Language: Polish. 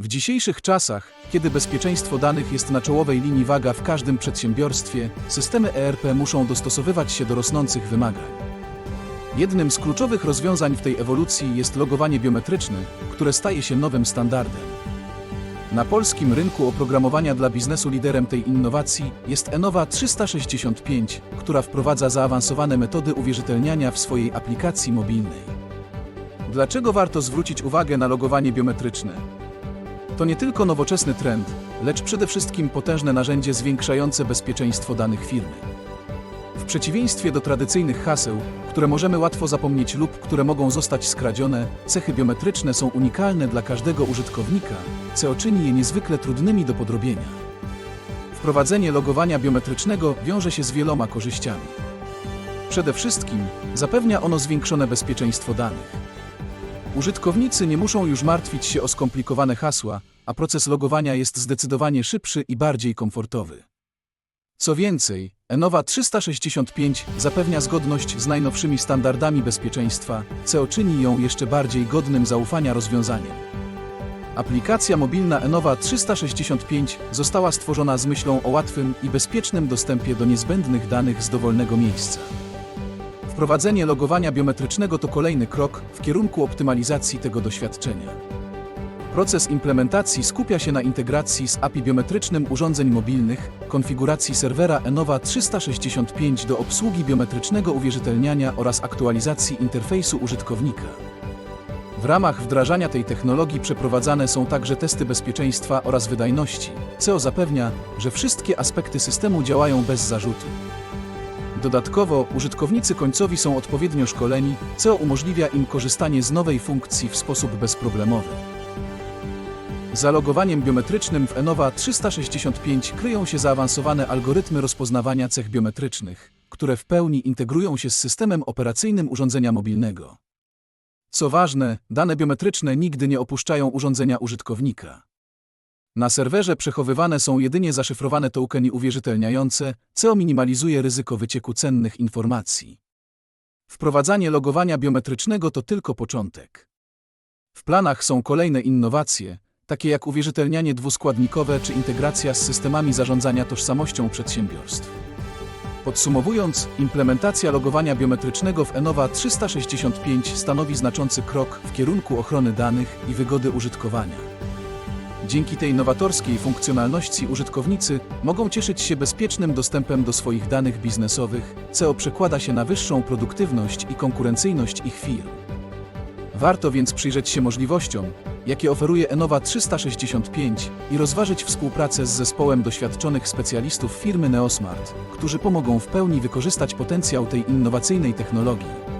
W dzisiejszych czasach, kiedy bezpieczeństwo danych jest na czołowej linii waga w każdym przedsiębiorstwie, systemy ERP muszą dostosowywać się do rosnących wymagań. Jednym z kluczowych rozwiązań w tej ewolucji jest logowanie biometryczne, które staje się nowym standardem. Na polskim rynku oprogramowania dla biznesu liderem tej innowacji jest Enova 365, która wprowadza zaawansowane metody uwierzytelniania w swojej aplikacji mobilnej. Dlaczego warto zwrócić uwagę na logowanie biometryczne? To nie tylko nowoczesny trend, lecz przede wszystkim potężne narzędzie zwiększające bezpieczeństwo danych firmy. W przeciwieństwie do tradycyjnych haseł, które możemy łatwo zapomnieć lub które mogą zostać skradzione, cechy biometryczne są unikalne dla każdego użytkownika, co czyni je niezwykle trudnymi do podrobienia. Wprowadzenie logowania biometrycznego wiąże się z wieloma korzyściami. Przede wszystkim zapewnia ono zwiększone bezpieczeństwo danych. Użytkownicy nie muszą już martwić się o skomplikowane hasła, a proces logowania jest zdecydowanie szybszy i bardziej komfortowy. Co więcej, Enova 365 zapewnia zgodność z najnowszymi standardami bezpieczeństwa, co czyni ją jeszcze bardziej godnym zaufania rozwiązaniem. Aplikacja mobilna Enova 365 została stworzona z myślą o łatwym i bezpiecznym dostępie do niezbędnych danych z dowolnego miejsca. Wprowadzenie logowania biometrycznego to kolejny krok w kierunku optymalizacji tego doświadczenia. Proces implementacji skupia się na integracji z API biometrycznym urządzeń mobilnych, konfiguracji serwera Enova 365 do obsługi biometrycznego uwierzytelniania oraz aktualizacji interfejsu użytkownika. W ramach wdrażania tej technologii przeprowadzane są także testy bezpieczeństwa oraz wydajności, co zapewnia, że wszystkie aspekty systemu działają bez zarzutu. Dodatkowo użytkownicy końcowi są odpowiednio szkoleni, co umożliwia im korzystanie z nowej funkcji w sposób bezproblemowy. Za logowaniem biometrycznym w Enova 365 kryją się zaawansowane algorytmy rozpoznawania cech biometrycznych, które w pełni integrują się z systemem operacyjnym urządzenia mobilnego. Co ważne, dane biometryczne nigdy nie opuszczają urządzenia użytkownika. Na serwerze przechowywane są jedynie zaszyfrowane tokeny uwierzytelniające, co minimalizuje ryzyko wycieku cennych informacji. Wprowadzanie logowania biometrycznego to tylko początek. W planach są kolejne innowacje, takie jak uwierzytelnianie dwuskładnikowe czy integracja z systemami zarządzania tożsamością przedsiębiorstw. Podsumowując, implementacja logowania biometrycznego w Enova 365 stanowi znaczący krok w kierunku ochrony danych i wygody użytkowania. Dzięki tej nowatorskiej funkcjonalności użytkownicy mogą cieszyć się bezpiecznym dostępem do swoich danych biznesowych, co przekłada się na wyższą produktywność i konkurencyjność ich firm. Warto więc przyjrzeć się możliwościom, jakie oferuje Enova 365 i rozważyć współpracę z zespołem doświadczonych specjalistów firmy Neosmart, którzy pomogą w pełni wykorzystać potencjał tej innowacyjnej technologii.